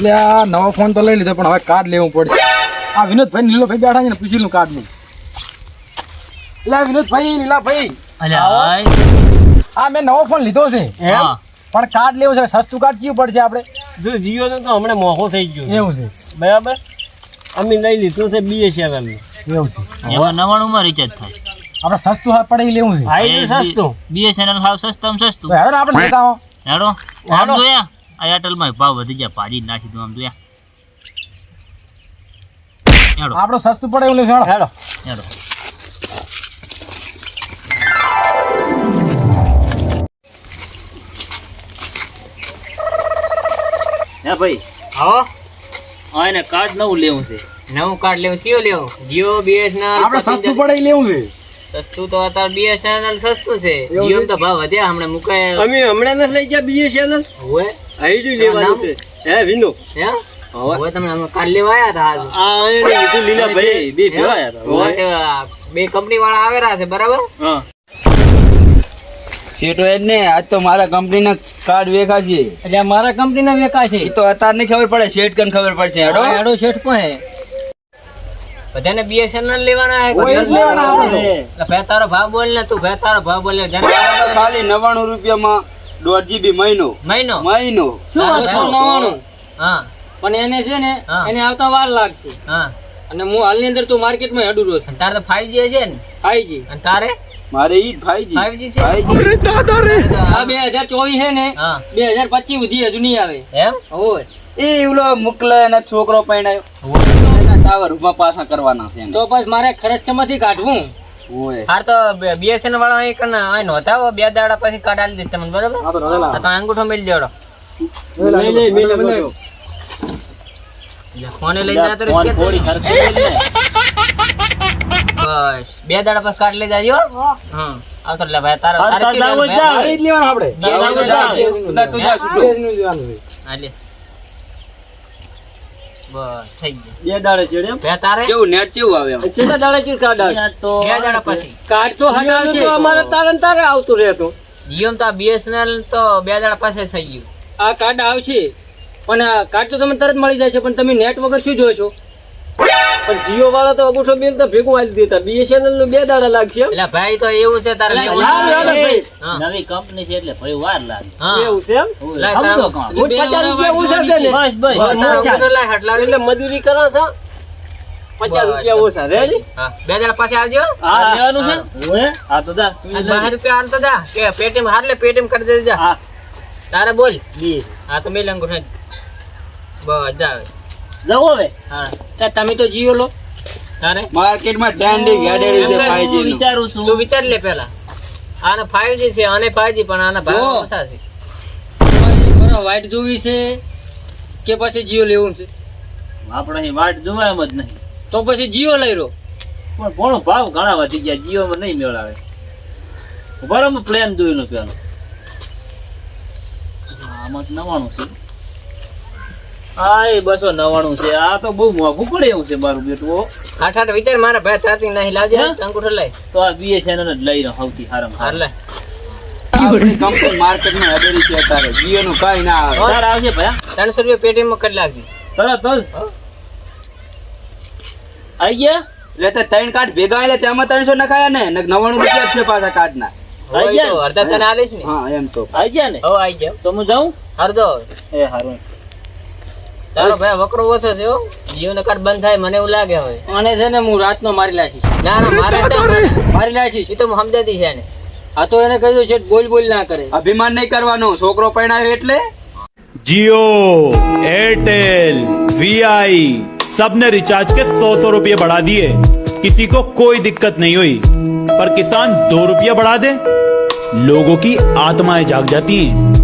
એટલે આ નવો ફોન તો લઈ લીધો પણ હવે કાર્ડ લેવું પડશે. આ વિનોદભાઈ નીલોભાઈ બેઠા છે ને પૂછી લઉં કાર્ડનું. એટલે વિનોદભાઈ લીલાભાઈ હા આ મેં નવો ફોન લીધો છે. હા. પણ કાર્ડ લેવું છે સસ્તું કાર્ડ કયું પડશે આપણે? જો જીઓ નો તો હમણાં મોંઘો થઈ ગયો એવું છે. બરાબર? અમે લઈ લીધું છે બીએસએનએલનું એવું છે. એમાં નવાણું માં રિચાર્જ થાય. આપણે સસ્તું હાથ પડે એ લેવું છે. ભાઈ સસ્તું. બીએસએનએલ હાવ સસ્તામાં સસ્તું. હવે આપણે લેતા હેડો. જોયા. આ એરટેલમાં ભાવ વધી ગયા ભાજી નાખી દઉં આમ જોયા. હેડો. આપણે સસ્તું પડે એવું લેવું હેડો. હેડો. હે ભાઈ? હા? હા એને કાર્ડ નવું લેવું છે. નવું કાર્ડ લેવું કયો લેવું? જીઓ બીએસએનએલ આપણે સસ્તું પડે એ લેવું છે. સસ્તું તો અત્યારે બીએસએનએલ સસ્તું છે. જીઓ તો ભાવ વધ્યા હમણાં મુકાય. અમે હમણાં નથી લઈ ગયા બીએસએનએલ હોય અહીં જ લેવાનું છે હે વિનો? હે? હવે? તમે અમે કાલ લેવા આવ્યા હતા આ એને લીધું લીલા ભાઈ બે ભેળાયા હતા. હોય તો. આ બે કંપની વાળા આવેલા છે બરાબર? હા. સેટો જ ને આજ તો મારા કંપનીના કાર્ડ વેખા છે એટલે મારા કંપનીના વેખા છે એ તો અત્યારની ખબર પડે શેઠ કન ખબર પડશે હેડો. એડો શેઠ પણ બધાને બીએસએનએલ લેવાના હે લેવાના આપણે ભાઈ તારો ભાવ બોલ ને તું ભાઈ તારો ભાવ બોલ ખાલી નવાણું રૂપિયામાં દોઢ જીબી મહિનો. મહિનો? મહિનો. શું વાત બસો હા. પણ એને છે ને એને આવતા વાર લાગશે. હા. અને હું હાલની અંદર તું માર્કેટમાં હેડું રહ્યો છું. તારે તો 5G છે ને? ફાઈવજી અને તારે? મારે ઈ ફાઈવજી ભાઈજી 5G દાદા રે! આ બે હજાર ચોવીસ છે ને બે હજાર પચીસ સુધી હજુ નહીં આવે. એમ? હોય એ ઓલો મુકલે અને છોકરો પરણાયો એના ટાવર ઊભા પાછા કરવાના છે તો પછી મારે ખર્ચમાંથી કાઢવું? હાર તો બીએસએન વાળા અહીં કને અહીં બે દાડા પછી તમને બરાબર? આ તો અંગૂઠો મેલી દેડો. લઈ લઈ મેલે બધો. ફોને લઈ જ. બસ બે દાડા પછી કાઢ લઈ જાજો આવતો એટલે ભાઈ તારો જાવું? જ. લેવાનું આપણે. તું જા છૂટો. હા, લે. બસ થઈ ગયું. બે દાડે ચડે બે તારે? કેવું નેટ કેવું આવે છેલ્લા દાડે ચીડ કાર્ડ આવે તો બે દાડા પછી. કાર્ડ તો જીઓનું હટાવશે અમારે તારે તારે આવતું રહેતું. જીઓ તો બીએસએનએલ તો બે દાડા પાસે થઈ ગયું. આ કાર્ડ આવશે. પણ આ કાર્ડ તો તમે તરત મળી જાય છે. પણ તમે નેટ વગર શું જોશો? પણ જીઓ વાળા તો અગુઠો બિલ તો ભેગું આલી દેતા બીએસએનએલનું બે દાડા લાગશે. એટલે ભાઈ તો એવું છે તારે. નવી કંપની છે એટલે ભાઈ વાર લાગે. એવું છે એમ? પચાસ રૂપિયા ઓછા છે ને? બસ બસ. એટલે મજૂરી કરો છો? પચાસ રૂપિયા ઓછા રે બે દાડા પાસે આવજો. હા. લેવાનું છે? હા. તો જા. બહાર રૂપિયા હાલ તો જા. કે પેટીએમ હાર લે પેટીએમ કરી દેજે હા. તારે બોલ. બે. હા તો મેં અંગૂઠો. બસ જા જાઓ હવે? હા. તમે તો જીઓ લો. તારે? માર્કેટમાં ટ્રેન્ડિંગ હેડેલી છે એમ કે ફાઈવજી હું નું. વિચારું છું. તું વિચાર લે પેલા આને 5G છે આને 5G પણ આના ભાવ ઓછા છે. બરો વાઇટ જોવી છે કે પછી જીઓ લેવું છે? આપણે અહીં વાટ જોવા એમ જ નહીં. તો પછી જીઓ લઈ લો. પણ ઘણો ભાવ ઘણા વધી ગયા જીઓમાં નહીં મેળાવે. બરાબર પ્લેન જોયેલો લો પેલો આમાં જ નવાણું છે. આ એ બસો નવાણું છે. આ તો બહુ મોંઘું પડે એવું છે મારું બેટું આઠ આઠ વિચાર મારા ભાઈ ચાતી નહીં. લાવજે અંગૂઠો લઈ. તો આ બીએસએનએલ જ લઈ લો સૌથી સારામાં હાર. લે. કંપની માર્કેટમાં હેડેલી છે અત્યારે. જીઓ નું કઈ ના આવે. તાર આવશે ભાઈ ત્રણસો રૂપિયા પેટીએમ કરી લાગી તરત જ? ગયા? એટલે ત્રણ કાર્ડ ભેગા એટલે તેમાં ત્રણસો નખાયા ને નવાણું રૂપિયા જ છે પાછા કાર્ડ ના અડધા તને આલીશ ને? હા એમ તો. આઈ ગયા ને? હવે તો હું જાઉં? અડધો એ સારું તારો ભાઈ વકરો ઓછો છે હો જીઓ ને કાર્ડ બંધ થાય મને એવું લાગે હવે અને છે ને હું રાતનો મારી લાશીશ ના ના મારે તો મારી લાશીશ એ તો હું સમજાતી છે ને આ તો એને કહ્યું છે બોલ બોલ ના કરે અભિમાન નહીં કરવાનું છોકરો પરણાયો એટલે जियो एयरटेल वी सबने रिचार्ज के सौ सौ रुपये बढ़ा दिए किसी को कोई दिक्कत नहीं हुई पर किसान दो रुपये बढ़ा दे लोगों की आत्माएं जाग जाती हैं